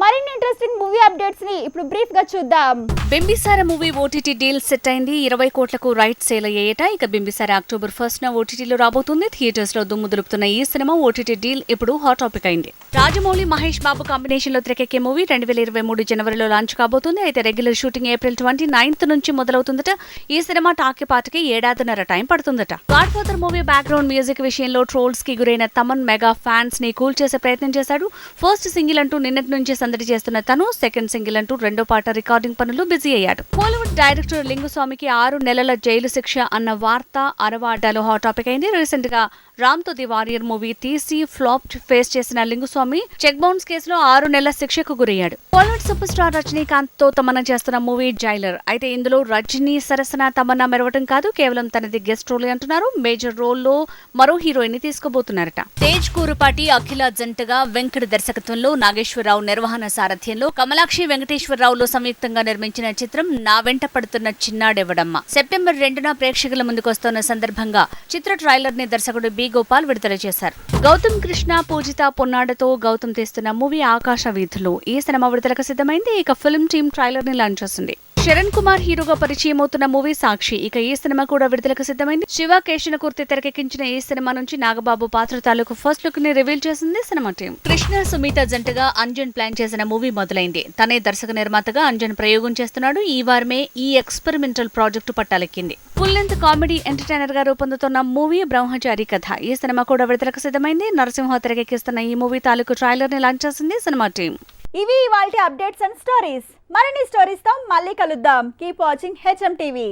మరిన్ని interesting movie అప్డేట్స్ని ఇప్పుడు బ్రీఫ్గా చూద్దాం. Bimbisara movie OTT deal set అయింది. ఇరవై కోట్లకు రైట్ సేల్ అయ్యేట. ఇక బింబిసార అక్టోబర్ ఫస్ట్ న ఓటీటీలో రాబోతుంది. థియేటర్స్లో దుమ్ము దులుపుతున్న ఈ సినిమా ఓటీటీ డీల్ ఇప్పుడు హాట్ టాపిక్ అయింది. రాజమౌళి మహేష్ బాబు కాంబినేషన్లో తెరకెక్కే మూవీ రెండు వేల ఇరవై మూడు జనవరిలో లాంచ్ కాబోతుంది. అయితే regular shooting April twenty ninth నుంచి మొదలవుతుందట. ఈ సినిమా టాకీ పాటకి ఏడాదిన్నర టైం పడుతుందట. God father movie background music విషయంలో ట్రోల్స్కి గురైన తమన్ మెగా ఫ్యాన్స్ని కూల్ చేసే ప్రయత్నం చేశాడు. ఫస్ట్ సింగిల్ అంటూ నిన్నటి నుంచి సందడి చేస్తున్న తను సెకండ్ సింగిల్ అంటూ రెండో పాట రికార్డింగ్ పనులు బిజీ అయ్యాడు. బాలీవుడ్ డైరెక్టర్ లింగుస్వామికి ఆరు నెలల జైలు శిక్ష అన్న వార్త అరవాడాలో హాట్ టాపిక్ అయింది. రీసెంట్గా రామ్తో ది వారియర్ మూవీ తీసి ఫ్లాప్ ఫేస్ చేసిన లింగుస్వామి చెక్ బౌన్స్ కేసులో ఆరు నెలల శిక్షకు గురయ్యాడు. బాలీవుడ్ సూపర్ స్టార్ రజనీకాంత్తో తమన చేస్తున్న మూవీ జైలర్. అయితే ఇందులో రజనీ సరసన తమన్నా మెరవటం కాదు కేవలం తనది గెస్ట్ రోల్ అంటున్నారు. మేజర్ రోల్లో మరో హీరోయిన్ని తీసుకోబోతున్నారట. తేజ్ కూరుపాటి అఖిల జంటగా వెంకట దర్శకత్వంలో నాగేశ్వరరావు నిర్వహణ సారథ్యంలో కమలాక్షి వెంకటేశ్వరరావులో సంయుక్తంగా నిర్మించిన చిత్రం నా వెంట పడుతున్న చిన్నాడెవడమ్మ. సెప్టెంబర్ రెండున ప్రేక్షకుల ముందుకొస్తున్న సందర్భంగా చిత్ర ట్రైలర్ని దర్శకుడు బి. గోపాల్ విడుదల చేశారు. గౌతమ్ కృష్ణ పూజిత పొన్నాడతో గౌతమ్ తీస్తున్న మూవీ ఆకాశ వీధులు. ఈ సినిమా విడుదలకు సిద్ధమైంది. ఇక ఫిల్మ్ టీమ్ ట్రైలర్ని లాంచ్ చేసింది శరణ్ కుమార్ హీరోగా పరిచయం అవుతున్న మూవీ సాక్షి. ఇక ఈ సినిమా కూడా విడుదలకు సిద్ధమైంది. శివ కేశనకూర్తి తెరకెక్కించిన ఈ సినిమా నుంచి నాగబాబు పాత్ర తాలూకు ఫస్ట్ లుక్ని రివీల్ చేసింది సినిమా టీం. కృష్ణ సుమిత జంటగా అంజన్ ప్లాన్ చేసిన మూవీ మొదలైంది. తనే దర్శక నిర్మాతగా అంజన్ ప్రయోగం చేస్తున్నాడు. ఈ వారమే ఈ ఎక్స్పెరిమెంటల్ ప్రాజెక్టు పట్టాలెక్కింది. ఫుల్ లెంత్ కామెడీ ఎంటర్టైనర్గా రూపొందుతున్న మూవీ బ్రహ్మచారి కథ. ఈ సినిమా కూడా విడుదలకు సిద్ధమైంది. నరసింహ తెరకెక్కిస్తున్న ఈ మూవీ తాలూకు ట్రైలర్ని లాంచ్ చేసింది సినిమా టీం. ఇవి ఇవాళ అప్డేట్స్ అండ్ స్టోరీస్. మరిన్ని స్టోరీస్తో మళ్ళీ కలుద్దాం. Keep watching HM TV.